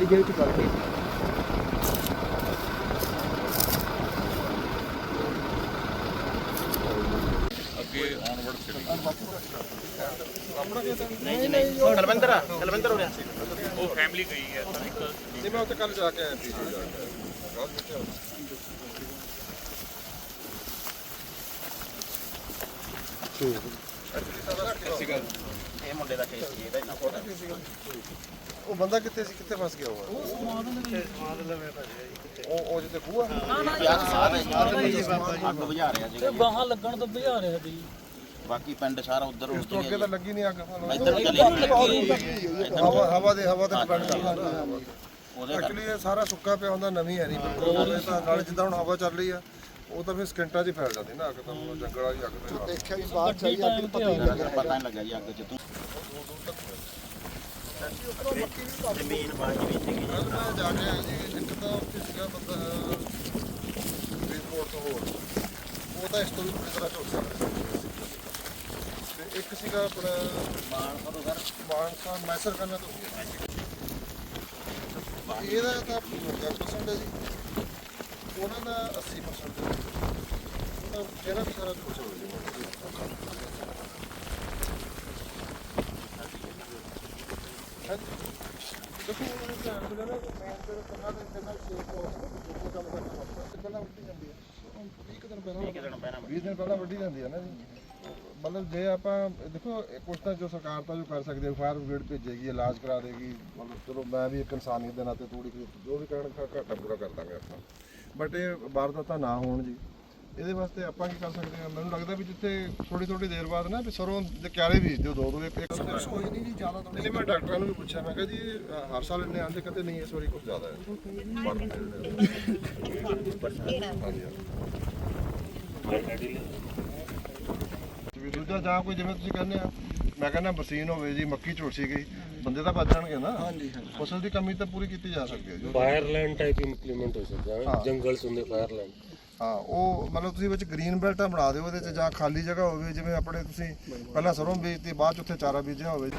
ਚ ਪਲਟੀ ਅੱਗੇ ਆਨਵਰਡ ਚਲੀ ਕਲਵੰਦਰ ਕਲਵੰਦਰ ਹੋ ਰਿਹਾ ਉਹ ਫੈਮਿਲੀ ਗਈ ਹੈ ਤਾਂ ਇੱਕ ਨਹੀਂ ਮੈਂ ਉੱਥੇ ਕੱਲ ਜਾ ਕੇ ਆਇਆ ਪੀਜੀ ਜਾ ਕੇ ਕੱਲ ਕਿੱਥੇ ਹੋ ਇਹ ਮੁੰਡੇ ਦਾ ਕੇਸ ਸੀ ਇਹਦਾ ਇੰਨਾ ਫੋਟੋ ਉਹ ਬੰਦਾ ਕਿੱਥੇ ਸੀ? ਕਿੱਥੇ ਫਸ ਗਿਆ ਉਹ? ਉਹ ਉਹ ਜਿੱਥੇ ਖੂਹ ਆ ਅੱਗ ਬੁਝਾ ਰਿਹਾ ਸੀਗਾ ਜੀ। ਬਾਹਾਂ ਲੱਗਣ ਤੋਂ ਬੁਝਾ ਰਿਹਾ ਸੀ ਬਾਕੀ ਪਿੰਡ ਸਾਰਾ ਉਧਰ ਇਸ ਤੋਂ ਅੱਗੇ ਤਾਂ ਲੱਗੀ ਨਹੀਂ ਅੱਗ। ਇੱਧਰ ਵੀ ਚਲੇ ਹਵਾ ਹਵਾ ਦੇ ਹਵਾ ਤੇ ਡਿਪੈਂਡ ਕਰਦਾ। ਉਹਦੇ ਐਕਚੁਅਲੀ ਇਹ ਸਾਰਾ ਸੁੱਕਾ ਪਿਆ ਹੁੰਦਾ ਨਵੀਂ ਹੈ ਨਹੀਂ ਬਿਲਕੁਲ ਇਹ ਤਾਂ ਨਾਲ ਜਿੱਦਾਂ ਹੁਣ ਹਵਾ ਚੱਲ ਰਹੀ ਆ ਉਹ ਤਾਂ ਫਿਰ ਸਕਿੰਟਾਂ 'ਚ ਹੀ ਫੈਲ ਜਾਂਦੀ ਨਾ ਅੱਗ ਤਾਂ। ਜੰਗਲ ਵਾਲੀ ਅੱਗ ਤੇ ਦੇਖਿਆ ਵੀ ਬਾਹਰ ਅੱਗ ਪਤਾ ਨਹੀਂ ਲੱਗਾ ਜੀ ਅੱਗ ਚ ਤੂੰ ਜ਼ਮੀਨ ਬਾਜੀ ਵਿੱਚ ਸੀਗੀ ਕੱਲ ਮੈਂ ਜਾ ਕੇ ਆਇਆ ਜੀ। ਇੱਕ ਤਾਂ ਉੱਥੇ ਸੀਗਾ ਬੰਦਾ ਰਿਪੋਰਟ ਤੋਂ ਹੋਰ। ਉਹ ਤਾਂ ਇਸ ਤੋਂ ਵੀ ਪੂਰੀ ਤਰ੍ਹਾਂ ਝੁਕ ਸਕਦਾ ਤੇ ਇੱਕ ਸੀਗਾ ਆਪਣਾ ਮਾਨ ਕਦੋਂ ਸਰ ਮਾਨਸਾ ਮੈਸਰ ਕਰਨਾ ਤੋਂ ਇਹਦਾ ਤਾਂ 50% ਹੈ ਜੀ। ਉਹਨਾਂ ਦਾ 80% ਹੈ ਉਹਨਾਂ ਜਿਹੜਾ ਵੀ ਸਾਰਾ ਕੁਝ ਹੋ ਜਾਊਗਾ ਦੇਖੋ ਉਹਨਾਂ ਦਾ ਧਿਆਨ ਦੇਣਾ ਕਿ ਮੈਂ ਤੇਰੇ ਕੰਨਾਂ ਦੇ ਕੰਨਾਂ ਸ਼ੇਪ ਹੋ ਜੋ ਕੰਮ ਕਰਨਾ ਹੁੰਦਾ ਪਹਿਲਾਂ ਉੱਠੀ ਜਾਂਦੀ ਹੈ ਉਹ 20 ਕੁ ਦਿਨ ਪਹਿਲਾਂ ਇੱਕ ਦਿਨ ਪਹਿਲਾਂ 20 ਦਿਨ ਪਹਿਲਾਂ ਵੱਢੀ ਜਾਂਦੀ ਹੈ ਨਾ ਜੀ ਮਤਲਬ ਜੇ ਆਪਾਂ, ਦੇਖੋ, ਇਹ ਕੁਛ ਤਾਂ ਜੋ ਸਰਕਾਰ ਤਾਂ ਜੋ ਕਰ ਸਕਦੀ ਹੈ, ਫਾਇਰ ਬ੍ਰਿਗੇਡ ਭੇਜੇਗੀ, ਇਲਾਜ ਕਰਾ ਦੇਗੀ, ਮਤਲਬ ਚਲੋ ਮੈਂ ਵੀ ਇੱਕ ਇਨਸਾਨੀਅਤ ਦੇ ਨਾਤੇ ਥੋੜੀ ਜੋ ਵੀ ਕਹਿਣ ਘਾਟਾ ਪੂਰਾ ਕਰ ਦਾਂਗੇ ਆਪਾਂ। ਬਟ ਇਹ ਵਾਰਦਾਤਾਂ ਨਾ ਹੋਣ ਜੀ। ਇਹਦੇ ਵਾਸਤੇ ਆਪਾਂ ਕੀ ਕਰ ਸਕਦੇ ਹਾਂ? ਮੈਨੂੰ ਲੱਗਦਾ ਵੀ ਜਿੱਥੇ ਥੋੜੀ ਥੋੜੀ ਦੇਰ ਬਾਅਦ ਨਾ ਵੀ ਸਰੋਂ ਦੇ ਕਿਆਰੇ ਬੀਜ ਦਿਓ ਦੋ ਦੋ ਇੱਕ ਇੱਕ ਹੋਈ ਨਹੀਂ ਜੀ ਜ਼ਿਆਦਾ ਤਾਂ ਨਹੀਂ ਮੈਂ ਡਾਕਟਰਾਂ ਨੂੰ ਵੀ ਪੁੱਛਿਆ ਮੈਂ ਕਿਹਾ ਜੀ ਹਰ ਸਾਲ ਇੰਨੇ ਆਉਂਦੇ ਕਦੇ ਨਹੀਂ ਇਸ ਵਾਰੀ ਕੁਝ ਜ਼ਿਆਦਾ ਹੈ। ਹਾਂਜੀ ਹਾਂਜੀ ਵੀ ਦੂਜਾ ਜਾਂ ਕੋਈ ਜਿਵੇਂ ਤੁਸੀਂ ਕਹਿੰਦੇ ਆ ਮੈਂ ਕਹਿੰਦਾ ਮਸ਼ੀਨ ਹੋਵੇ ਜੀ ਮੱਕੀ ਝੁਲਸੀ ਗਈ ਬੰਦੇ ਤਾਂ ਬਚ ਜਾਣਗੇ ਨਾ। ਹਾਂਜੀ ਫਸਲ ਦੀ ਕਮੀ ਤਾਂ ਪੂਰੀ ਕੀਤੀ ਜਾ ਸਕਦੀ ਹੈ। ਜੀ ਫਾਇਰਲੈਂਡ ਟਾਈਪ ਇੰਪਲੀਮੈਂਟ ਹੋ ਸਕਦਾ। ਜੰਗਲ ਹੁੰਦੇ ਫਾਇਰਲੈਂਡ ਹਾਂ, ਉਹ ਮਤਲਬ ਤੁਸੀਂ ਵਿੱਚ ਗ੍ਰੀਨ ਬੈਲਟਾਂ ਬਣਾ ਦਿਓ ਉਹਦੇ ਚ ਜਾਂ ਖਾਲੀ ਜਗ੍ਹਾ ਹੋਵੇ, ਜਿਵੇਂ ਆਪਣੇ ਤੁਸੀਂ ਪਹਿਲਾਂ ਸਰੋਂ ਬੀਜਤੀ, ਬਾਅਦ ਚ ਉੱਥੇ ਚਾਰਾ ਬੀਜਿਆ ਹੋਵੇ।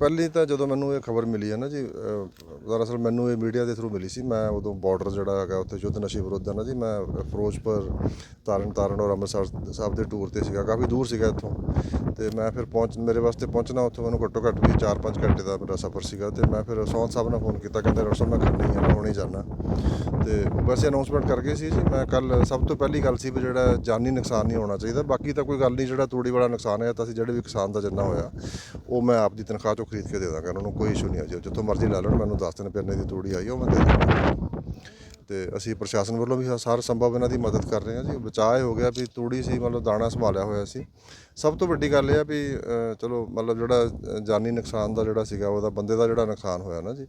ਪਹਿਲੀ ਤਾਂ ਜਦੋਂ ਮੈਨੂੰ ਇਹ ਖਬਰ ਮਿਲੀ ਹੈ ਨਾ ਜੀ ਦਰਅਸਲ ਮੈਨੂੰ ਇਹ ਮੀਡੀਆ ਦੇ ਥਰੂ ਮਿਲੀ ਸੀ। ਮੈਂ ਉਦੋਂ ਬਾਰਡਰ ਜਿਹੜਾ ਹੈਗਾ, ਉੱਥੇ ਯੁੱਧ ਨਸ਼ੇ ਵਿਰੁੱਧ ਹੈ ਨਾ ਜੀ, ਮੈਂ ਫਿਰੋਜ਼ਪੁਰ, ਤਾਰਨ ਤਾਰਨ ਔਰ ਅੰਮ੍ਰਿਤਸਰ ਸਾਹਿਬ ਦੇ ਟੂਰ ਤੇ ਸੀਗਾ, ਕਾਫੀ ਦੂਰ ਸੀਗਾ ਇੱਥੋਂ। ਤੇ ਮੈਂ ਫਿਰ ਪਹੁੰਚ, ਮੇਰੇ ਵਾਸਤੇ ਪਹੁੰਚਣਾ ਉੱਥੋਂ, ਮੈਨੂੰ ਘੱਟੋ ਘੱਟ ਵੀ 4-5 ਘੰਟੇ ਦਾ ਮੇਰਾ ਸਫ਼ਰ ਸੀਗਾ ਤੇ ਮੈਂ ਫਿਰ ਸੌਂਦ ਸਾਹਿਬ ਨਾਲ ਫੋਨ ਕੀਤਾ, ਕਹਿੰਦੇ, ਡਾਕਟਰ ਸਾਹਿਬ, ਮੈਂ ਖੰਨੀ ਆ, ਮੈਂ ਹੁਣੇ ਜਾਣਾ ਤੇ ਉਹ ਵੈਸੇ ਅਨਾਉਂਸਮੈਂਟ ਕਰਕੇ ਸੀ ਜੀ, ਮੈਂ ਕੱਲ ਸਭ ਤੋਂ ਪਹਿਲੀ ਗੱਲ ਸੀ ਵੀ ਜਿਹੜਾ ਜਾਨੀ ਨੁਕਸਾਨ ਨਹੀਂ ਹੋਣਾ ਚਾਹੀਦਾ, ਬਾਕੀ ਤਾਂ ਕੋਈ ਗੱਲ ਨਹੀਂ, ਜਿਹੜਾ ਤੂੜੀ ਵਾਲਾ ਨੁਕਸਾਨ ਹੈ ਤਾਂ ਅਸੀਂ ਜਿਹੜੇ ਵੀ ਕਿਸਾਨ ਦਾ ਜਿੰਨਾ ਹੋਇਆ, ਉਹ ਮੈਂ ਆਪਦੀ ਤਨਖਾਹ ਚੋਂ ਖਰੀਦ ਕੇ ਦੇ ਦਾਂਗਾ। ਉਹਨਾਂ ਨੂੰ ਕੋਈ ਇਸ਼ੂ ਨਹੀਂ ਆ। ਜੀ ਜਿੱਥੋਂ ਮਰਜ਼ੀ ਲੈ ਲੈਣ, ਮੈਨੂੰ ਦੱਸ ਦੇਣ ਪਿੰਨੇ ਦੀ ਤੂੜੀ ਆਈ ਉਹ ਮੈਂ ਦੇ ਦਾਂਗਾ। ਤੇ ਅਸੀਂ ਪ੍ਰਸ਼ਾਸਨ ਵੱਲੋਂ ਵੀ ਹਰ ਸੰਭਵ ਇਹਨਾਂ ਦੀ ਮਦਦ ਕਰ ਰਹੇ ਹਾਂ ਜੀ। ਬਚਾਅ ਹੋ ਗਿਆ ਵੀ ਤੂੜੀ ਸੀ, ਮਤਲਬ ਦਾਣਾ ਸੰਭਾਲਿਆ ਹੋਇਆ ਸੀ। ਸਭ ਤੋਂ ਵੱਡੀ ਗੱਲ ਇਹ ਆ ਵੀ ਚਲੋ, ਮਤਲਬ ਜਿਹੜਾ ਜਾਨੀ ਨੁਕਸਾਨ ਦਾ ਜਿਹੜਾ ਸੀਗਾ, ਉਹਦਾ ਬੰਦੇ ਦਾ ਜਿਹੜਾ ਨੁਕਸਾਨ ਹੋਇਆ ਨਾ ਜੀ।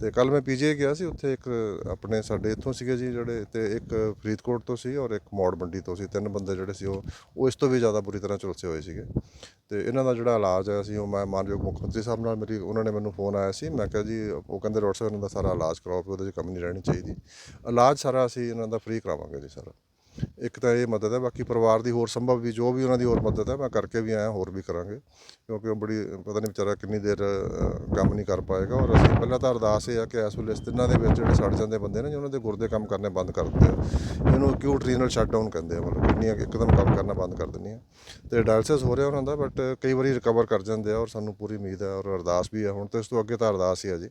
ਤੇ ਕੱਲ ਮੈਂ ਪੀਜੇ ਗਿਆ ਸੀ, ਉੱਥੇ ਇੱਕ ਆਪਣੇ ਸਾਡੇ ਇੱਥੋਂ ਸੀਗੇ ਜੀ ਜਿਹੜੇ, ਤੇ ਇੱਕ ਫਰੀਦਕੋਟ ਤੋਂ ਸੀ ਔਰ ਇੱਕ ਮੌੜ ਮੰਡੀ ਤੋਂ ਸੀ। ਤਿੰਨ ਬੰਦੇ ਜਿਹੜੇ ਸੀ ਉਹ ਉਹ ਇਸ ਤੋਂ ਵੀ ਜ਼ਿਆਦਾ ਬੁਰੀ ਤਰ੍ਹਾਂ ਝੁਲਸੇ ਹੋਏ ਸੀਗੇ। ਤੇ ਇਹਨਾਂ ਦਾ ਜਿਹੜਾ ਇਲਾਜ ਹੈ ਅਸੀਂ ਉਹ ਮੈਂ ਮਾਨਯੋਗ ਮੁੱਖ ਮੰਤਰੀ ਸਾਹਿਬ ਨਾਲ ਮੇਰੀ, ਉਹਨਾਂ ਨੇ ਮੈਨੂੰ ਫੋਨ ਆਇਆ ਸੀ। ਮੈਂ ਕਿਹਾ ਜੀ, ਉਹ ਕਹਿੰਦੇ ਡਾਕਟਰ ਸਾਹਿਬ ਇਹਨਾਂ ਦਾ ਸਾਰਾ ਇਲਾਜ ਕਰਾਓ, ਵੀ ਉਹਦੇ 'ਚ ਕਮੀ ਨਹੀਂ ਰਹਿਣੀ ਚਾਹੀਦੀ। ਇਲਾਜ ਸਾਰਾ ਅਸੀਂ ਇਹਨਾਂ ਦਾ ਫ੍ਰੀ ਕਰਾਵਾਂਗੇ ਜੀ ਸਾਰਾ। ਇੱਕ ਤਾਂ ਇਹ ਮਦਦ ਹੈ, ਬਾਕੀ ਪਰਿਵਾਰ ਦੀ ਹੋਰ ਸੰਭਵ ਵੀ ਜੋ ਵੀ ਉਹਨਾਂ ਦੀ ਹੋਰ ਮਦਦ ਹੈ, ਮੈਂ ਕਰਕੇ ਵੀ ਆਇਆ, ਹੋਰ ਵੀ ਕਰਾਂਗੇ। ਕਿਉਂਕਿ ਉਹ ਬੜੀ, ਪਤਾ ਨਹੀਂ ਵਿਚਾਰਾ ਕਿੰਨੀ ਦੇਰ ਕੰਮ ਨਹੀਂ ਕਰ ਪਾਏਗਾ ਔਰ ਅਸੀਂ ਪਹਿਲਾਂ ਤਾਂ ਅਰਦਾਸ ਇਹ ਆ ਕਿ ਇਸ ਵੇਲੇ ਇਸ ਦਿਨਾਂ ਦੇ ਵਿੱਚ ਜਿਹੜੇ ਸੜ ਜਾਂਦੇ ਬੰਦੇ ਨੇ, ਜੀ ਉਹਨਾਂ ਦੇ ਗੁਰਦੇ ਕੰਮ ਕਰਨੇ ਬੰਦ ਕਰ ਦਿੰਦੇ ਆ। ਇਹਨੂੰ ਅਕਿਊਟ ਰੀਨਲ ਸ਼ਟਡਾਊਨ ਕਹਿੰਦੇ ਆ, ਮਤਲਬ ਕਿੰਨੀਆਂ ਇੱਕਦਮ ਕੰਮ ਕਰਨਾ ਬੰਦ ਕਰ ਦਿੰਦੀਆਂ। ਤੇ ਡਾਇਲਸਿਸ ਹੋ ਰਿਹਾ ਉਹਨਾਂ ਦਾ ਬਟ ਕਈ ਵਾਰੀ ਰਿਕਵਰ ਕਰ ਜਾਂਦੇ ਆ ਔਰ ਸਾਨੂੰ ਪੂਰੀ ਉਮੀਦ ਹੈ ਔਰ ਅਰਦਾਸ ਵੀ ਹੈ। ਹੁਣ ਤਾਂ ਇਸ ਤੋਂ ਅੱਗੇ ਤਾਂ ਅਰਦਾਸ ਹੀ ਆ ਜੀ।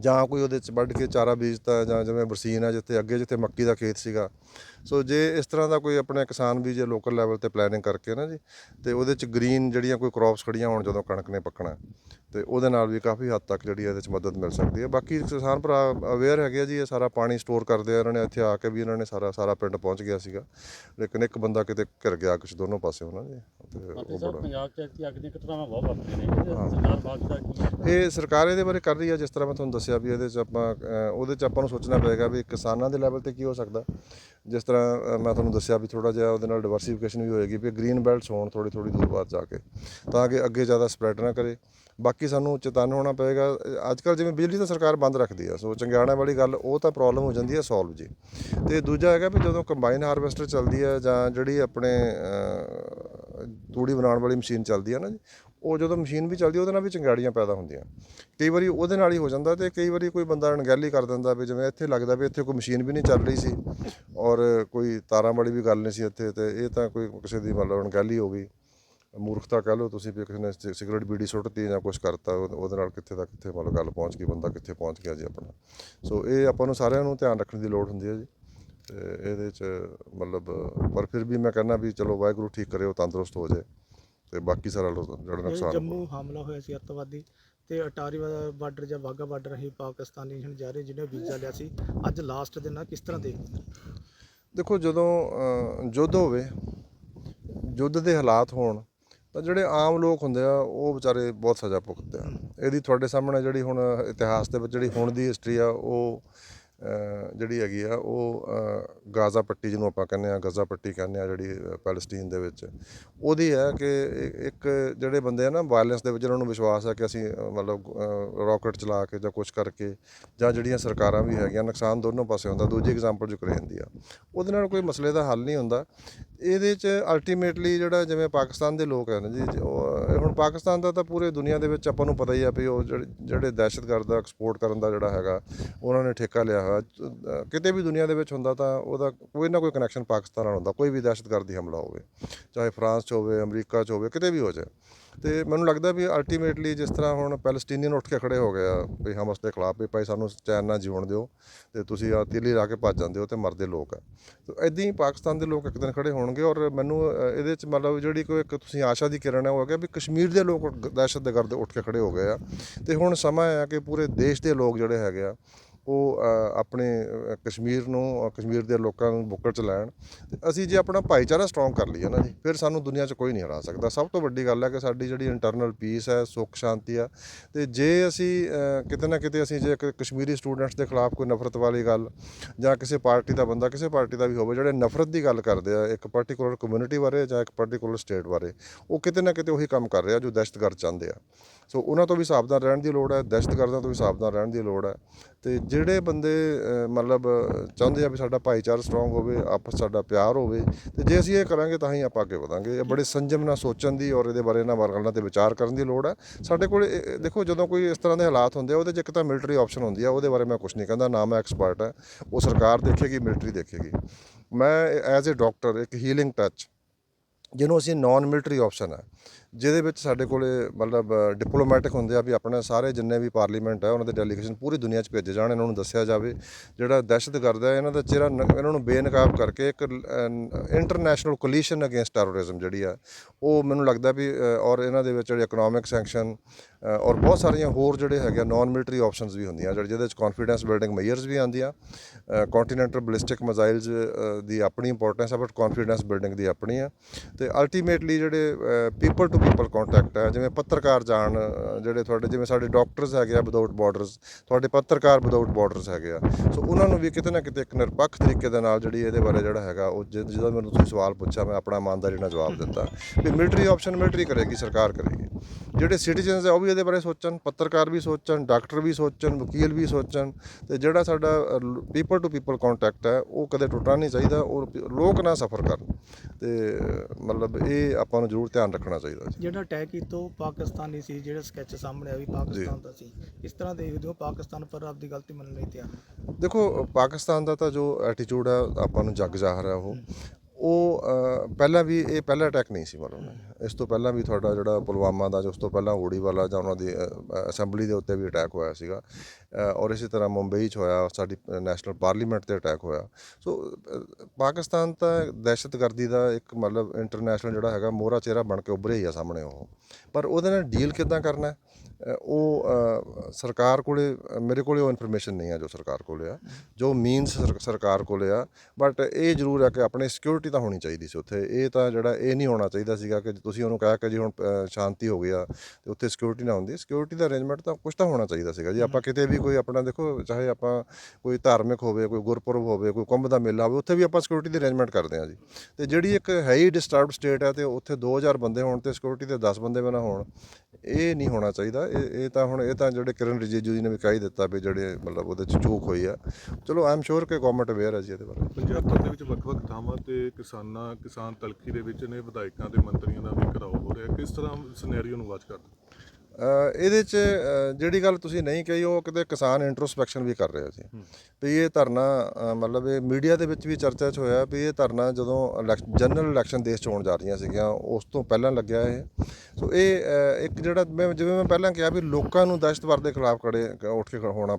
ਜਾਂ ਕੋਈ ਉਹਦੇ ਚ ਵੱਢ ਕੇ ਚਾਰਾ ਬੀਜਤਾ ਜਾਂ ਜਿਵੇਂ ਬਰਸੀਨ ਆ ਜਿੱਥੇ ਅੱਗੇ ਜਿੱਥੇ ਮੱਕੀ ਦਾ ਖੇਤ ਸੀਗਾ। ਸੋ ਜੇ ਇਸ ਤਰ੍ਹਾਂ ਦਾ ਕੋਈ ਆਪਣੇ ਕਿਸਾਨ ਵੀ ਜੇ ਲੋਕਲ ਲੈਵਲ ਤੇ ਪਲੈਨਿੰਗ ਕਰਕੇ ਨਾ ਜੀ ਤੇ ਉਹਦੇ ਚ ਗ੍ਰੀਨ ਜਿਹੜੀਆਂ ਕੋਈ ਕ੍ਰੌਪਸ ਖੜੀਆਂ ਹੋਣ ਜਦੋਂ ਕਣਕ ਨੇ ਪੱਕਣਾ ਤੇ ਉਹਦੇ ਨਾਲ ਵੀ ਕਾਫੀ ਹੱਦ ਤੱਕ ਜਿਹੜੀ ਇਹਦੇ ਚ ਮਦਦ ਮਿਲ ਸਕਦੀ ਹੈ। ਬਾਕੀ ਕਿਸਾਨ ਭਰਾ ਅਵੇਅਰ ਹੈਗੇ ਆ ਜੀ ਇਹ ਸਾਰਾ ਪਾਣੀ ਸਟੋਰ ਕਰਦੇ ਆ ਇਹਨਾਂ ਨੇ ਇੱਥੇ ਆ ਕੇ ਵੀ ਇਹਨਾਂ ਨੇ ਸਾਰਾ ਸਾਰਾ ਪਿੰਡ ਪਹੁੰਚ ਗਿਆ ਸੀਗਾ। ਲੇਕਿਨ ਇੱਕ ਬੰਦਾ ਕਿਤੇ ਘਿਰ ਗਿਆ ਕੁਛ ਦੋਨੋਂ ਪਾਸੇ ਉਹਨਾਂ ਦੇ ਤੇ ਅਤੇ ਉਹ ਸਰ ਬੜਾ ਪੰਜਾਬ ਚ ਐਤਕੀ ਅੱਗ ਦੀਆਂ ਘਟਨਾਵਾਂ ਬਹੁਤ ਵਾਪਰੀਆਂ ਨੇ। ਇਹਦੇ ਸਰਕਾਰ ਬਾਅਦ ਦਾ ਕੀ ਇਹ ਸਰਕਾਰ ਇਹਦੇ ਬਾਰੇ ਕਰ ਰਹੀ ਹੈ ਜਿਸ ਤਰ੍ਹਾਂ ਮੈਂ ਤੁਹਾਨੂੰ ਦੱਸਿਆ ਦੱਸਿਆ ਵੀ ਇਹਦੇ 'ਚ ਆਪਾਂ ਉਹਦੇ 'ਚ ਆਪਾਂ ਨੂੰ ਸੋਚਣਾ ਪਏਗਾ ਵੀ ਕਿਸਾਨਾਂ ਦੇ ਲੈਵਲ ਤੇ ਕੀ ਹੋ ਸਕਦਾ। ਜਿਸ ਤਰ੍ਹਾਂ ਮੈਂ ਤੁਹਾਨੂੰ ਦੱਸਿਆ ਵੀ ਥੋੜਾ ਜਿਹਾ ਉਹਦੇ ਨਾਲ ਡਿਵਰਸੀਫਿਕੇਸ਼ਨ ਵੀ ਹੋਏਗੀ, ਵੀ ਗ੍ਰੀਨ ਬੈਲਟਸ ਹੋਣ ਥੋੜੀ ਥੋੜੀ ਦੂਰ ਬਾਅਦ ਜਾ ਕੇ, ਤਾਂ ਕਿ ਅੱਗੇ ਜ਼ਿਆਦਾ ਸਪਰੈਡ ਨਾ ਕਰੇ। ਬਾਕੀ ਸਾਨੂੰ ਚੇਤਨ ਹੋਣਾ ਪਏਗਾ ਅੱਜ ਕੱਲ੍ਹ ਜਿਵੇਂ ਬਿਜਲੀ ਤਾਂ ਸਰਕਾਰ ਬੰਦ ਰੱਖਦੀ ਆ, ਸੋ ਚੰਗਿਆਣਾ ਵਾਲੀ ਗੱਲ, ਉਹ ਤਾਂ ਪ੍ਰੋਬਲਮ ਹੋ ਜਾਂਦੀ ਹੈ ਸੋਲਵ ਜੀ। ਤੇ ਦੂਜਾ ਹੈਗਾ ਵੀ ਜਦੋਂ ਕੰਬਾਈਨ ਹਾਰਵੈਸਟਰ ਚੱਲਦੀ ਹੈ ਜਾਂ ਜਿਹੜੀ ਆਪਣੇ ਤੂੜੀ ਬਣਾਉਣ ਵਾਲੀ ਮਸ਼ੀਨ ਚੱਲਦੀ ਹੈ ਨਾ ਜੀ ਉਹ ਜਦੋਂ ਮਸ਼ੀਨ ਵੀ ਚੱਲਦੀ ਉਹਦੇ ਨਾਲ ਵੀ ਚੰਗਾੜੀਆਂ ਪੈਦਾ ਹੁੰਦੀਆਂ। ਕਈ ਵਾਰੀ ਉਹਦੇ ਨਾਲ ਹੀ ਹੋ ਜਾਂਦਾ ਤੇ ਕਈ ਵਾਰੀ ਕੋਈ ਬੰਦਾ ਅਣਗਹਿਲੀ ਕਰ ਦਿੰਦਾ ਵੀ ਜਿਵੇਂ ਇੱਥੇ ਲੱਗਦਾ ਵੀ ਇੱਥੇ ਕੋਈ ਮਸ਼ੀਨ ਵੀ ਨਹੀਂ ਚੱਲ ਰਹੀ ਸੀ ਔਰ ਕੋਈ ਤਾਰਾਂ ਵਾਲੀ ਵੀ ਗੱਲ ਨਹੀਂ ਸੀ ਇੱਥੇ ਤੇ ਇਹ ਤਾਂ ਕੋਈ ਕਿਸੇ ਦੀ ਮਤਲਬ ਅਣਗਹਿਲੀ ਹੋ ਗਈ। ਮੂਰਖਤਾ ਕਹਿ ਲਓ ਤੁਸੀਂ ਵੀ ਕਿਸੇ ਨੇ ਸਿਗਰਟ ਬੀੜੀ ਸੁੱਟਤੀ ਜਾਂ ਕੁਝ ਕਰਤਾ ਉਹਦੇ ਨਾਲ ਕਿੱਥੇ ਦਾ ਕਿੱਥੇ ਮਤਲਬ ਗੱਲ ਪਹੁੰਚ ਗਈ, ਬੰਦਾ ਕਿੱਥੇ ਪਹੁੰਚ ਗਿਆ ਜੀ ਆਪਣਾ। ਸੋ ਇਹ ਆਪਾਂ ਨੂੰ ਸਾਰਿਆਂ ਨੂੰ ਧਿਆਨ ਰੱਖਣ ਦੀ ਲੋੜ ਹੁੰਦੀ ਹੈ ਜੀ। ਤੇ ਇਹਦੇ ਚ ਮਤਲਬ, ਪਰ ਫਿਰ ਵੀ ਮੈਂ ਕਹਿੰਦਾ ਵੀ ਚਲੋ ਵਾਹਿਗੁਰੂ ਠੀਕ ਕਰਿਓ ਤੰਦਰੁਸਤ ਹੋ ਜਾਏ। ਤੇ ਬਾਕੀ ਸਾਰਾ ਲੋ- ਜਿਹੜਾ ਨੁਕਸਾਨ ਜੰਮੂ ਹਮਲਾ ਹੋਇਆ ਸੀ ਅੱਤਵਾਦੀ ਤੇ ਅਟਾਰੀ ਬਾਰਡਰ ਜਾਂ ਵਾਹਗਾ ਬਾਰਡਰ ਅਸੀਂ ਪਾਕਿਸਤਾਨੀ ਹੁਣ ਜਾ ਰਹੇ ਜਿਹਨੇ ਵੀਜ਼ਾ ਲਿਆ ਸੀ। ਅੱਜ ਲਾਸਟ ਦਿਨ ਆ ਕਿਸ ਤਰ੍ਹਾਂ ਦੇਖਦੇ ਦੇਖੋ ਜਦੋਂ ਅ, ਯੁੱਧ ਹੋਵੇ ਯੁੱਧ ਦੇ ਹਾਲਾਤ ਹੋਣ ਤਾਂ ਜਿਹੜੇ ਆਮ ਲੋਕ ਹੁੰਦੇ ਆ ਉਹ ਵਿਚਾਰੇ ਬਹੁਤ ਸਜ਼ਾ ਭੁਗਤਦੇ ਆ। ਇਹਦੀ ਤੁਹਾਡੇ ਸਾਹਮਣੇ ਜਿਹੜੀ ਹੁਣ ਇਤਿਹਾਸ ਦੇ ਵਿੱਚ ਜਿਹੜੀ ਹੁਣ ਦੀ ਹਿਸਟਰੀ ਆ ਉਹ ਜਿਹੜੀ ਹੈਗੀ ਆ, ਉਹ ਗਾਜ਼ਾ ਪੱਟੀ ਜਿਹਨੂੰ ਆਪਾਂ ਕਹਿੰਦੇ ਆ, ਗਜ਼ਾ ਪੱਟੀ ਕਹਿੰਦੇ ਆ ਜਿਹੜੀ ਪੈਲਸਟੀਨ ਦੇ ਵਿੱਚ। ਉਹਦੀ ਹੈ ਕਿ ਇੱਕ ਜਿਹੜੇ ਬੰਦੇ ਆ ਨਾ ਵਾਇਲੈਂਸ ਦੇ ਵਿੱਚ ਉਹਨਾਂ ਨੂੰ ਵਿਸ਼ਵਾਸ ਹੈ ਕਿ ਅਸੀਂ ਮਤਲਬ ਰਾਕਟ ਚਲਾ ਕੇ ਜਾਂ ਕੁਝ ਕਰਕੇ ਜਾਂ ਜਿਹੜੀਆਂ ਸਰਕਾਰਾਂ ਵੀ ਹੈਗੀਆਂ, ਨੁਕਸਾਨ ਦੋਨੋਂ ਪਾਸੇ ਹੁੰਦਾ, ਦੂਜੀ ਐਗਜ਼ਾਮਪਲ ਯੂਕਰੇਨ ਦੀ ਆ। ਉਹਦੇ ਨਾਲ ਕੋਈ ਮਸਲੇ ਦਾ ਹੱਲ ਨਹੀਂ ਹੁੰਦਾ। ਇਹਦੇ 'ਚ ਅਲਟੀਮੇਟਲੀ ਜਿਹੜਾ ਜਿਵੇਂ ਪਾਕਿਸਤਾਨ ਦੇ ਲੋਕ ਹਨ ਜੀ, ਉਹ- ਹੁਣ ਪਾਕਿਸਤਾਨ ਦਾ ਤਾਂ ਪੂਰੇ ਦੁਨੀਆ ਦੇ ਵਿੱਚ ਆਪਾਂ ਨੂੰ ਪਤਾ ਹੀ ਆ ਵੀ ਉਹ ਜਿਹੜੇ ਜਿਹੜੇ ਦਹਿਸ਼ਤਗਰਦ ਦਾ ਐਕਸਪੋਰਟ ਕਰਨ ਦਾ ਜਿਹੜਾ ਹੈਗਾ, ਉਹਨਾਂ ਨੇ ਠੇਕਾ ਲਿਆ ਹੋਇਆ ਕਿਤੇ ਵੀ ਦੁਨੀਆ ਦੇ ਵਿੱਚ ਹੁੰਦਾ ਤਾਂ ਉਹਦਾ ਕੋਈ ਨਾ ਕੋਈ ਕਨੈਕਸ਼ਨ ਪਾਕਿਸਤਾਨ ਨਾਲ ਹੁੰਦਾ, ਕੋਈ ਵੀ ਦਹਿਸ਼ਤਗਰਦੀ ਹਮਲਾ ਹੋਵੇ, ਚਾਹੇ ਫਰਾਂਸ 'ਚ ਹੋਵੇ, ਅਮਰੀਕਾ 'ਚ ਹੋਵੇ, ਕਿਤੇ ਵੀ ਹੋ ਜਾਏ। ਤੇ ਮੈਨੂੰ ਲੱਗਦਾ ਵੀ ਅਲਟੀਮੇਟਲੀ ਜਿਸ ਤਰ੍ਹਾਂ ਹੁਣ ਪੈਲਸਟੀਨੀਅਨ ਉੱਠ ਕੇ ਖੜੇ ਹੋ ਗਏ ਆ ਵੀ ਹਮਸ ਦੇ ਖਿਲਾਫ ਵੀ, ਭਾਈ ਸਾਨੂੰ ਚੈਨ ਨਾਲ ਜਿਉਣ ਦਿਓ ਤੇ ਤੁਸੀਂ ਆ ਤੀਲੀ ਲਾ ਕੇ ਭੱਜ ਜਾਂਦੇ ਹੋ ਤੇ ਮਰਦੇ ਲੋਕ ਆ। ਤੇ ਇਦਾਂ ਹੀ ਪਾਕਿਸਤਾਨ ਦੇ ਲੋਕ ਇੱਕ ਦਿਨ ਖੜੇ ਹੋਣਗੇ ਔਰ ਮੈਨੂੰ ਇਹਦੇ ਚ ਮਤਲਬ ਜਿਹੜੀ ਕੋਈ ਇੱਕ ਤੁਸੀਂ ਆਸ਼ਾ ਦੀ ਕਿਰਨ ਹੈ ਉਹ ਹੈਗਾ ਵੀ ਕਸ਼ਮੀਰ ਦੇ ਲੋਕ ਗ- ਦਹਿਸ਼ਤ ਦੇ ਉੱਠ ਕੇ ਖੜੇ ਹੋ ਗਏ ਆ। ਤੇ ਹੁਣ ਸਮਾਂ ਹੈ ਕਿ ਪੂਰੇ ਦੇਸ਼ ਦੇ ਲੋਕ ਜਿਹੜੇ ਹੈਗੇ ਆ ਉਹ ਆਪਣੇ ਕਸ਼ਮੀਰ ਨੂੰ ਕਸ਼ਮੀਰ ਦੇ ਲੋਕਾਂ ਨੂੰ ਬੁੱਕਰ ਚ ਲੈਣ। ਤੇ ਅਸੀਂ ਜੇ ਆਪਣਾ ਭਾਈਚਾਰਾ ਸਟਰੋਂਗ ਕਰ ਲਈਏ ਨਾ ਜੀ, ਫਿਰ ਸਾਨੂੰ ਦੁਨੀਆ 'ਚ ਕੋਈ ਨਹੀਂ ਹਰਾ ਸਕਦਾ। ਸਭ ਤੋਂ ਵੱਡੀ ਗੱਲ ਹੈ ਕਿ ਸਾਡੀ ਜਿਹੜੀ ਇੰਟਰਨਲ ਪੀਸ ਹੈ, ਸੁੱਖ, ਸ਼ਾਂਤੀ ਆ। ਤੇ ਜੇ ਅਸੀਂ ਕਿਤੇ ਨਾ ਕਿਤੇ ਅਸੀਂ ਜੇ ਕਸ਼ਮੀਰੀ ਸਟੂਡੈਂਟਸ ਦੇ ਖਿਲਾਫ ਕੋਈ ਨਫ਼ਰਤ ਵਾਲੀ ਗੱਲ ਜਾਂ ਕਿਸੇ ਪਾਰਟੀ ਦਾ ਬੰਦਾ, ਕਿਸੇ ਪਾਰਟੀ ਦਾ ਵੀ ਹੋਵੇ, ਜਿਹੜੇ ਨਫ਼ਰਤ ਦੀ ਗੱਲ ਕਰਦੇ ਆ, ਇੱਕ ਪਾਰਟਿਕੂਲਰ ਕਮਿਊਨਿਟੀ ਬਾਰੇ ਜਾਂ ਇੱਕ ਪਾਰਟਿਕੂਲਰ ਸਟੇਟ ਬਾਰੇ, ਉਹ ਕਿਤੇ ਨਾ ਕਿਤੇ ਉਹੀ ਕੰਮ ਕਰ ਰਿਹਾ ਜੋ ਦਹਿਸ਼ਤਗਰਦ ਚਾਹੁੰਦੇ ਆ। ਸੋ ਉਹਨਾਂ ਤੋਂ ਵੀ ਸਾਵਧਾਨ ਰਹਿਣ ਦੀ ਲੋੜ ਹੈ ਦਹਿਸ਼ਤਗਰਦਾਂ ਤੋਂ ਵੀ ਸਾਵਧਾਨ ਰਹਿਣ ਦੀ ਲੋੜ ਹੈ। ਤੇ ਜਿਹੜੇ ਬੰਦੇ ਮਤਲਬ, ਚਾਹੁੰਦੇ ਆ ਵੀ ਸਾਡਾ ਭਾਈਚਾਰਾ ਸਟਰੋਂਗ ਹੋਵੇ, ਆਪਸ ਸਾਡਾ ਪਿਆਰ ਹੋਵੇ, ਤੇ ਜੇ ਅਸੀਂ ਇਹ ਕਰਾਂਗੇ ਤਾਂ ਹੀ ਆਪਾਂ ਅੱਗੇ ਵਧਾਂਗੇ। ਇਹ ਬੜੇ ਸੰਜਮ ਨਾਲ ਸੋਚਣ ਦੀ ਔਰ ਇਹਦੇ ਬਾਰੇ ਇਹਨਾਂ ਗੱਲਾਂ ਤੇ ਵਿਚਾਰ ਕਰਨ ਦੀ ਲੋੜ ਹੈ। ਸਾਡੇ ਕੋਲ ਦੇਖੋ, ਜਦੋਂ ਕੋਈ ਇਸ ਤਰ੍ਹਾਂ ਦੇ ਹਾਲਾਤ ਹੁੰਦੇ ਆ, ਉਹਦੇ 'ਚ ਇੱਕ ਤਾਂ ਮਿਲਟਰੀ ਆਪਸ਼ਨ ਹੁੰਦੀ ਆ, ਉਹਦੇ ਬਾਰੇ ਮੈਂ ਕੁਝ ਨਹੀਂ ਕਹਿੰਦਾ, ਨਾ ਮੈਂ ਐਕਸਪਰਟ ਹੈ। ਉਹ ਸਰਕਾਰ ਦੇਖੇਗੀ ਮਿਲਟਰੀ ਦੇਖੇਗੀ। ਮੈਂ ਐਜ਼ ਅ ਡਾਕਟਰ ਇੱਕ ਹੀਲਿੰਗ ਟੱਚ ਜਿਹਨੂੰ ਅਸੀਂ ਨਾਨ ਮਿਲਟਰੀ ਆਪਸ਼ਨ ਹੈ। ਜਿਹਦੇ ਵਿੱਚ ਸਾਡੇ ਕੋਲੇ ਮਤਲਬ ਡਿਪਲੋਮੈਟਿਕ ਹੁੰਦੇ ਆ ਵੀ ਆਪਣੇ ਸਾਰੇ ਜਿੰਨੇ ਵੀ ਪਾਰਲੀਮੈਂਟ ਹੈ ਉਹਨਾਂ ਦੇ ਡੈਲੀਗੇਸ਼ਨ ਪੂਰੀ ਦੁਨੀਆ 'ਚ ਭੇਜੇ ਜਾਣ, ਇਹਨਾਂ ਨੂੰ ਦੱਸਿਆ ਜਾਵੇ। ਜਿਹੜਾ ਦਹਿਸ਼ਤਗਰਦ ਹੈ ਇਹਨਾਂ ਦਾ ਚਿਹਰਾ ਨ- ਇਹਨਾਂ ਨੂੰ ਬੇਨਕਾਬ ਕਰਕੇ ਇੱਕ ਇੰਟਰਨੈਸ਼ਨਲ ਕੋਲੀਸ਼ਨ ਅਗੇਂਸਟ ਟੈਰੋਰਿਜ਼ਮ ਜਿਹੜੀ ਆ, ਉਹ ਮੈਨੂੰ ਲੱਗਦਾ ਵੀ ਔਰ ਇਹਨਾਂ ਦੇ ਵਿੱਚ ਜਿਹੜੀ ਇਕਨੋਮਿਕ ਸੈਂਕਸ਼ਨ ਔਰ ਬਹੁਤ ਸਾਰੀਆਂ ਹੋਰ ਜਿਹੜੇ ਹੈਗੇ ਨਾਨ ਮਿਲਟਰੀ ਆਪਸ਼ਨਸ ਵੀ ਹੁੰਦੀਆਂ, ਜਿਹੜੇ ਜਿਹਦੇ ਵਿੱਚ ਕੌਨਫੀਡੈਂਸ ਬਿਲਡਿੰਗ ਮੇਜਰਸ ਵੀ ਆਉਂਦੀਆਂ ਕੰਟੀਨੈਂਟਲ ਬਲਿਸਟਿਕ ਮਿਜ਼ਾਈਲਸ ਦੀ ਆਪਣੀ ਇੰਪੋਰਟੈਂਸ ਹੈ ਬਟ ਕੌਨਫੀਡੈਂਸ ਬਿਲਡਿੰਗ ਦੀ ਆਪਣੀ ਆ। ਤੇ ਅਲਟੀਮੇਟਲੀ ਜਿਹੜੇ ਪੀਪਲ ਟੂ ਪੀਪਲ ਕੰਟੈਕਟ ਹੈ ਜਿਵੇਂ ਪੱਤਰਕਾਰ ਜਾਣ ਜਿਹੜੇ ਤੁਹਾਡੇ, ਜਿਵੇਂ ਸਾਡੇ ਡਾਕਟਰਸ ਹੈਗੇ ਆ ਵਿਦਆਊਟ ਬਾਰਡਰਸ ਤੁਹਾਡੇ ਪੱਤਰਕਾਰ ਵਿਦਆਊਟ ਬਾਰਡਰਸ ਹੈਗੇ ਆ। ਸੋ ਉਹਨਾਂ ਨੂੰ ਵੀ ਕਿਤੇ ਨਾ ਕਿਤੇ ਇੱਕ ਨਿਰਪੱਖ ਤਰੀਕੇ ਦੇ ਨਾਲ ਜਿਹੜੀ ਇਹਦੇ ਬਾਰੇ ਜਿਹੜਾ ਹੈਗਾ, ਉਹ ਜਿ- ਜਿਹਦਾ ਮੈਨੂੰ ਤੁਸੀਂ ਸਵਾਲ ਪੁੱਛਿਆ, ਮੈਂ ਆਪਣਾ ਇਮਾਨਦਾਰੀ ਨਾਲ ਜਵਾਬ ਦਿੱਤਾ। ਵੀ ਮਿਲਟਰੀ ਆਪਸ਼ਨ ਮਿਲਟਰੀ ਕਰੇਗੀ, ਸਰਕਾਰ ਕਰੇਗੀ। ਜਿਹੜੇ ਸਿਟੀਜ਼ਨਸ ਹੈ ਉਹ ਵੀ ਇਹਦੇ ਬਾਰੇ ਸੋਚਣ ਪੱਤਰਕਾਰ ਵੀ ਸੋਚਣ ਡਾਕਟਰ ਵੀ ਸੋਚਣ ਵਕੀਲ ਵੀ ਸੋਚਣ ਤੇ ਜਿਹੜਾ ਸਾਡਾ ਪੀਪਲ ਟੂ ਪੀਪਲ ਕੰਟੈਕਟ ਹੈ ਉਹ ਕਦੇ ਟੁੱਟਣਾ ਨਹੀਂ ਚਾਹੀਦਾ ਔਰ ਲੋਕ ਨਾ ਸਫਰ ਕਰਨ ਤੇ ਮਤਲਬ ਇਹ ਆਪਾਂ ਨੂੰ ਜ਼ਰੂਰ ਧਿਆਨ ਰੱਖਣਾ ਚਾਹੀਦਾ ਜਿਹੜਾ ਅਟੈਕ ਕੀਤਾ ਪਾਕਿਸਤਾਨੀ ਸੀ ਜਿਹੜਾ ਸਕੈਚ ਸਾਹਮਣੇ ਆ ਵੀ ਪਾਕਿਸਤਾਨ ਦਾ ਸੀ ਇਸ ਤਰ੍ਹਾਂ ਦੇਖਦੇ ਹੋ ਪਾਕਿਸਤਾਨ ਪਰ ਆਪਦੀ ਗਲਤੀ ਮੰਨਣ ਲਈ ਤਿਆਰ ਦੇਖੋ ਪਾਕਿਸਤਾਨ ਦਾ ਤਾਂ ਜੋ ਐਟੀਟਿਊਡ ਹੈ ਆਪਾਂ ਨੂੰ ਜੱਗ ਜ਼ਾਹਰ ਹੈ ਉਹ। ਉਹ ਪਹਿਲਾਂ ਵੀ ਇਹ ਪਹਿਲਾ ਅਟੈਕ ਨਹੀਂ ਸੀ ਮਤਲਬ ਇਸ ਤੋਂ ਪਹਿਲਾਂ ਵੀ ਤੁਹਾਡਾ ਜਿਹੜਾ ਪੁਲਵਾਮਾ ਦਾ, ਜਾਂ ਉਸ ਤੋਂ ਪਹਿਲਾਂ ਓੜੀ ਵਾਲਾ ਜਾਂ ਉਹਨਾਂ ਦੀ ਅਸੈਂਬਲੀ ਦੇ ਉੱਤੇ ਵੀ ਅਟੈਕ ਹੋਇਆ ਸੀਗਾ। ਔਰ ਇਸੇ ਤਰ੍ਹਾਂ ਮੁੰਬਈ 'ਚ ਹੋਇਆ, ਸਾਡੀ ਨੈਸ਼ਨਲ ਪਾਰਲੀਮੈਂਟ ਤੇ ਅਟੈਕ ਹੋਇਆ। ਸੋ ਪਾਕਿਸਤਾਨ ਤਾਂ ਦਹਿਸ਼ਤਗਰਦੀ ਦਾ ਇੱਕ ਮਤਲਬ ਇੰਟਰਨੈਸ਼ਨਲ ਜਿਹੜਾ ਹੈਗਾ, ਮੋਹਰਾ ਚਿਹਰਾ ਬਣ ਕੇ ਉੱਭਰਿਆ ਹੀ ਆ ਸਾਹਮਣੇ ਉਹ। ਪਰ ਉਹਦੇ ਨਾਲ ਡੀਲ ਕਿੱਦਾਂ ਕਰਨਾ ਉਹ ਸਰਕਾਰ ਕੋਲੇ ਮੇਰੇ ਕੋਲੇ ਉਹ ਇਨਫੋਰਮੇਸ਼ਨ ਨਹੀਂ ਹੈ ਜੋ ਸਰਕਾਰ ਕੋਲੇ ਆ। ਜੋ ਮੀਨਸ ਸਰਕਾਰ ਕੋਲੇ ਆ। ਬਟ ਇਹ ਜ਼ਰੂਰ ਹੈ ਕਿ ਆਪਣੇ ਸਿਕਿਉਰਿਟੀ ਤਾਂ ਹੋਣੀ ਚਾਹੀਦੀ ਸੀ ਉੱਥੇ। ਇਹ ਤਾਂ ਜਿਹੜਾ ਇਹ ਨਹੀਂ ਹੋਣਾ ਚਾਹੀਦਾ ਸੀਗਾ ਕਿ ਤੁਸੀਂ ਉਹਨੂੰ ਕਹਿਆ ਕਿ ਜੀ ਹੁਣ ਸ਼ਾਂਤੀ ਹੋ ਗਿਆ ਤੇ ਉੱਥੇ ਸਿਕਿਉਰਿਟੀ ਨਾ ਹੁੰਦੀ। ਸਿਕਿਉਰਿਟੀ ਦਾ ਅਰੇਂਜਮੈਂਟ ਤਾਂ ਕੁਝ ਤਾਂ ਹੋਣਾ ਚਾਹੀਦਾ ਸੀਗਾ ਜੀ। ਆਪਾਂ ਕਿਤੇ ਵੀ ਕੋਈ ਆਪਣਾ ਦੇਖੋ ਚਾਹੇ ਆਪਾਂ ਕੋਈ ਧਾਰਮਿਕ ਹੋਵੇ ਕੋਈ ਗੁਰਪੁਰਬ ਹੋਵੇ ਕੋਈ ਕੁੰਭ ਦਾ ਮੇਲਾ ਹੋਵੇ ਉੱਥੇ ਵੀ ਆਪਾਂ ਸਿਕਿਉਰਿਟੀ ਦੇ ਅਰੇਂਜਮੈਂਟ ਕਰਦੇ ਹਾਂ ਜੀ। ਤੇ ਜਿਹੜੀ ਇੱਕ ਹੈ ਹੀ ਡਿਸਟਰਬਡ ਸਟੇਟ ਹੈ ਤੇ ਉੱਥੇ 2000 ਬੰਦੇ ਹੋਣ ਤੇ ਸਿਕਿਉਰਿਟੀ ਦੇ 10 ਬੰਦੇ ਵੀ ਨਾ ਹੋਣ ਇਹ ਨਹੀਂ ਹੋਣਾ ਚਾਹੀਦਾ। ਇਹ ਇਹ ਤਾਂ ਹੁਣ ਇਹ ਤਾਂ ਜਿਹੜੇ ਕਿਰਨ ਰਿਜੀਜੂ ਜੀ ਨੇ ਵੀ ਕਹਿ ਦਿੱਤਾ ਵੀ ਜਿਹੜੇ ਮਤਲਬ ਉਹਦੇ ਚ ਚੂਕ ਹੋਈ ਆ। ਚਲੋ ਆਈ ਐਮ ਸ਼ੋਰ ਕਿ ਗਵਰਨਮੈਂਟ ਅਵੇਅਰ ਹੈ ਜੀ ਇਹਦੇ ਬਾਰੇ। ਪੰਜਾਬ ਭਰ ਦੇ ਵਿੱਚ ਵੱਖ-ਵੱਖ ਥਾਵਾਂ ਤੇ ਕਿਸਾਨਾਂ ਕਿਸਾਨ ਤਲਖੀ ਦੇ ਵਿੱਚ ਨੇ ਵਿਧਾਇਕਾਂ ਤੇ ਮੰਤਰੀਆਂ ਦਾ ਵੀ ਘਰਾਓ ਹੋ ਰਿਹਾ। ਕਿਸ ਤਰ੍ਹਾਂ ਸਿਨੈਰੀਓ ਨੂੰ ਵਾਚ ਕਰਦੇ? ਅ, ਇਹਦੇ ਚ ਜਿਹੜੀ ਗੱਲ ਤੁਸੀਂ ਨਹੀਂ ਕਹੀ ਉਹ ਕਿਤੇ ਕਿਸਾਨ ਇੰਟਰੋਸਪੈਕਸ਼ਨ ਵੀ ਕਰ ਰਿਹਾ ਸੀ ਵੀ ਇਹ ਧਰਨਾ ਮਤਲਬ ਇਹ ਮੀਡੀਆ ਦੇ ਵਿੱਚ ਵੀ ਚਰਚਾ 'ਚ ਹੋਇਆ ਵੀ ਇਹ ਧਰਨਾ ਜਦੋਂ ਜਨਰਲ ਇਲੈਕਸ਼ਨ ਦੇਸ਼ 'ਚ ਹੋਣ ਜਾ ਰਹੀਆਂ ਸੀਗੀਆਂ ਉਸ ਤੋਂ ਪਹਿਲਾਂ ਲੱਗਿਆ ਇਹ। ਸੋ ਇਹ ਇੱਕ ਜਿਹੜਾ ਮੈਂ ਜਿਵੇਂ ਮੈਂ ਪਹਿਲਾਂ ਕਿਹਾ ਵੀ ਲੋਕਾਂ ਨੂੰ ਦਹਿਸ਼ਤਵਾਦ ਦੇ ਖਿਲਾਫ ਖੜੇ ਉੱਠ ਕੇ ਹੋਣਾ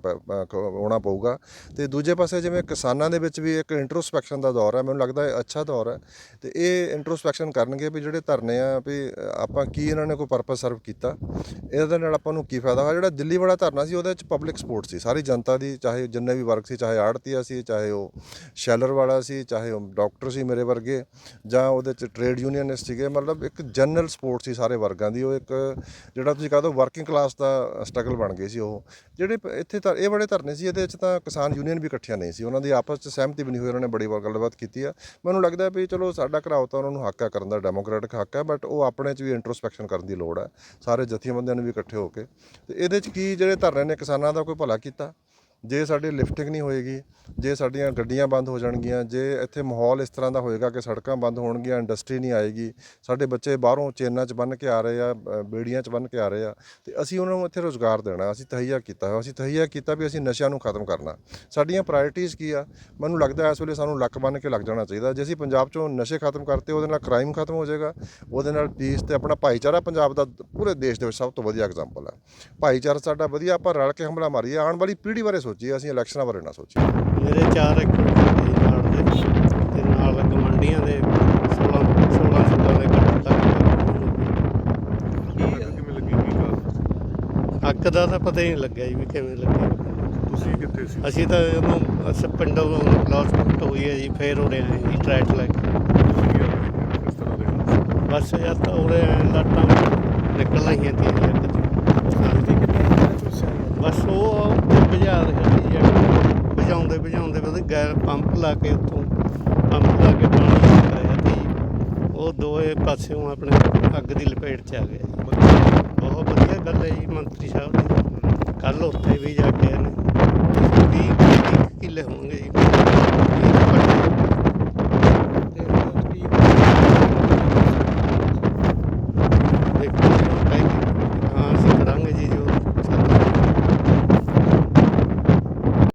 ਹੋਣਾ ਪਊਗਾ। ਤੇ ਦੂਜੇ ਪਾਸੇ ਜਿਵੇਂ ਕਿਸਾਨਾਂ ਦੇ ਵਿੱਚ ਵੀ ਇੱਕ ਇੰਟਰੋਸਪੈਕਸ਼ਨ ਦਾ ਦੌਰ ਹੈ ਮੈਨੂੰ ਲੱਗਦਾ ਇਹ ਅੱਛਾ ਦੌਰ ਹੈ। ਤੇ ਇਹ ਇੰਟਰੋਸਪੈਕਸ਼ਨ ਕਰਨਗੇ ਵੀ ਜਿਹੜੇ ਧਰਨੇ ਆ ਵੀ ਆਪਾਂ ਕੀ ਇਹਨਾਂ ਨੇ ਕੋਈ ਪਰਪਸ ਸਰਵ ਕੀਤਾ। ਇਹਦੇ ਨਾਲ ਆਪਾਂ ਨੂੰ ਕੀ ਫਾਇਦਾ ਹੋਇਆ ਜਿਹੜਾ ਦਿੱਲੀ ਵਾਲਾ ਧਰਨਾ ਸੀ, ਉਹਦੇ ਵਿੱਚ ਪਬਲਿਕ ਸਪੋਰਟ ਸੀ। ਸਾਰੀ ਜਨਤਾ ਦੀ, ਚਾਹੇ ਜਿੰਨੇ ਵੀ ਵਰਗ ਸੀ, ਚਾਹੇ ਆੜਤੀਆ ਸੀ, ਚਾਹੇ ਉਹ ਸ਼ੈਲਰ ਵਾਲਾ ਸੀ, ਚਾਹੇ ਉਹ ਡਾਕਟਰ ਸੀ ਮੇਰੇ ਵਰਗੇ, ਜਾਂ ਉਹਦੇ ਚ ਟ੍ਰੇਡ ਯੂਨੀਅਨਿਸਟ ਸੀਗੇ, ਮਤਲਬ ਇੱਕ ਜਨਰਲ ਸਪੋਰਟ ਸੀ ਸਾਰੇ ਵਰਗਾਂ ਦੀ। ਉਹ ਇੱਕ, ਜਿਹੜਾ ਤੁਸੀਂ ਕਹਦੋ ਵਰਕਿੰਗ ਕਲਾਸ ਦਾ ਸਟਰਗਲ ਬਣ ਗਈ ਸੀ ਉਹ। ਜਿਹੜੇ ਇੱਥੇ ਤਾਂ ਇਹ ਬੜੇ ਧਰਨੇ ਸੀ, ਇਹਦੇ ਵਿੱਚ ਤਾਂ ਕਿਸਾਨ ਯੂਨੀਅਨ ਵੀ ਇਕੱਠੀਆਂ ਨਹੀਂ ਸੀ। ਉਹਨਾਂ ਦੀ ਆਪਸ ਚ ਸਹਿਮਤੀ ਵੀ ਨਹੀਂ ਹੋਈ, ਉਹਨਾਂ ਨੇ ਬੜੀ ਵਾਰ ਗੱਲਬਾਤ ਕੀਤੀ ਆ। ਮੈਨੂੰ ਲੱਗਦਾ ਵੀ ਚਲੋ ਸਾਡਾ ਘਰਾਓ ਤਾਂ ਉਹਨਾਂ ਨੂੰ ਹੱਕ ਹੈ ਕਰਨ ਦਾ ਡੈਮੋਕ੍ਰੈਟਿਕ ਹੱਕ ਹੈ ਬਟ ਉਹ ਆਪਣੇ ਚ ਵੀ ਇੰਟਰੋਸਪੈਕਸ਼ਨ ਕਰਨ ਦੀ ਲੋੜ ਹੈ ਸਾਰੇ ਜਥੇਬੰਦੀਆਂ ਵੀ ਇਕੱਠੇ ਹੋ ਕੇ। ਤੇ ਇਹਦੇ ਚ ਕੀ ਜਿਹੜੇ ਧਰਨੇ ਨੇ ਕਿਸਾਨਾਂ ਦਾ ਕੋਈ ਭਲਾ ਕੀਤਾ? ਜੇ ਸਾਡੀ ਲਿਫਟਿੰਗ ਨਹੀਂ ਹੋਏਗੀ, ਜੇ ਸਾਡੀਆਂ ਗੱਡੀਆਂ ਬੰਦ ਹੋ ਜਾਣਗੀਆਂ, ਜੇ ਇੱਥੇ ਮਾਹੌਲ ਇਸ ਤਰ੍ਹਾਂ ਦਾ ਹੋਏਗਾ ਕਿ ਸੜਕਾਂ ਬੰਦ ਹੋਣਗੀਆਂ ਇੰਡਸਟਰੀ ਨਹੀਂ ਆਏਗੀ, ਸਾਡੇ ਬੱਚੇ ਬਾਹਰੋਂ ਚੇਨਾਂ 'ਚ ਬੰਨ ਕੇ ਆ ਰਹੇ ਆ ਬੇੜੀਆਂ 'ਚ ਬੰਨ ਕੇ ਆ ਰਹੇ ਆ, ਤੇ ਅਸੀਂ ਉਹਨਾਂ ਨੂੰ ਇੱਥੇ ਰੋਜ਼ਗਾਰ ਦੇਣਾ, ਅਸੀਂ ਤਹਈਆ ਕੀਤਾ ਹੋਇਆ ਅਸੀਂ ਤਹਈਆ ਕੀਤਾ ਵੀ ਅਸੀਂ ਨਸ਼ਿਆਂ ਨੂੰ ਖਤਮ ਕਰਨਾ। ਸਾਡੀਆਂ ਪ੍ਰਾਇੋਰਟੀਜ਼ ਕੀ ਆ? ਮੈਨੂੰ ਲੱਗਦਾ ਇਸ ਵੇਲੇ ਸਾਨੂੰ ਲੱਕ ਬੰਨ ਕੇ ਲੱਗ ਜਾਣਾ ਚਾਹੀਦਾ। ਜੇ ਅਸੀਂ ਪੰਜਾਬ 'ਚੋਂ ਨਸ਼ੇ ਖਤਮ ਕਰਤੇ, ਉਹਦੇ ਨਾਲ ਕ੍ਰਾਈਮ ਖਤਮ ਹੋ ਜਾਏਗਾ, ਉਹਦੇ ਨਾਲ ਪੀਸ ਤੇ ਆਪਣਾ ਭਾਈਚਾਰਾ ਪੰਜਾਬ ਦਾ ਪੂਰੇ ਦੇਸ਼ ਦੇ ਵਿੱਚ ਸਭ ਤੋਂ ਵਧੀਆ ਐਗਜ਼ਾਮਪਲ ਆ। ਭਾਈਚਾਰਾ ਸਾਡਾ ਵਧੀਆ, ਆਪਾਂ ਰਲ ਕੇ ਹਮਲਾ ਮਾਰੀਏ, ਆਉਣ ਵਾਲੀ ਪੀੜ੍ਹੀ ਬਾਰੇ ਸੋਚੀਏ ਅਸੀਂ ਇਲੈਕਸ਼ਨਾਂ ਬਾਰੇ ਨਾ ਸੋਚੀਏ। ਮੇਰੇ 4 ਏਕੜ ਜ਼ਮੀਨ ਨਾਲ ਦੇ ਤੇ ਨਾਲ ਗਮੰਡੀਆਂ ਦੇ 16 16 ਸੁੱਲਾਂ ਦੇ ਕੱਟ ਅੱਗ ਕਿਵੇਂ ਲੱਗੀ ਕੀ ਕਾਰਨ? ਅੱਗ ਦਾ ਤਾਂ ਪਤਾ ਹੀ ਨਹੀਂ ਲੱਗਿਆ ਜੀ ਵੀ ਕਿਵੇਂ ਲੱਗੀ। ਤੁਸੀਂ ਕਿੱਥੇ ਸੀ? ਅਸੀਂ ਤਾਂ ਜਦੋਂ ਅਸੀਂ ਪਿੰਡੋਂ ਲੌਸਮੈਂਟ ਹੋਈ ਹੈ ਜੀ ਫੇਰ ਉਰੇ ਆਏ ਜੀ ਟਰੈਕ ਲੈ ਕੇ? ਬਸ ਜਦ ਤਾਂ ਉਰੇ ਲਾਟਾਂ ਨਿਕਲ ਰਹੀਆਂ ਸੀ ਜੀ। ਅੱਗ ਚ ਬਸ ਉਹ ਉੱਥੇ ਬੁਝਾ ਰਿਹਾ ਸੀ ਬੁਝਾਉਂਦੇ ਬੁਝਾਉਂਦੇ ਉਹਦੇ ਗੈਰ ਪੰਪ ਲਾ ਕੇ ਉੱਥੋਂ ਪੰਪ ਲਾ ਕੇ ਪਾਣੀ ਨਿਕਲ ਰਿਹਾ ਉਹ ਦੋਏ ਪਾਸਿਓਂ ਆਪਣੇ ਅੱਗ ਦੀ ਲਪੇਟ 'ਚ ਆ ਗਏ। ਬਹੁਤ ਵਧੀਆ ਗੱਲ ਹੈ ਜੀ ਮੰਤਰੀ ਸਾਹਿਬ ਦੀ। ਕੱਲ ਉੱਥੇ ਵੀ ਜਾ ਕੇ ਆਏ ਨੇ। 20 ਕਿੱਲੇ ਹੋਣਗੇ ਜੀ।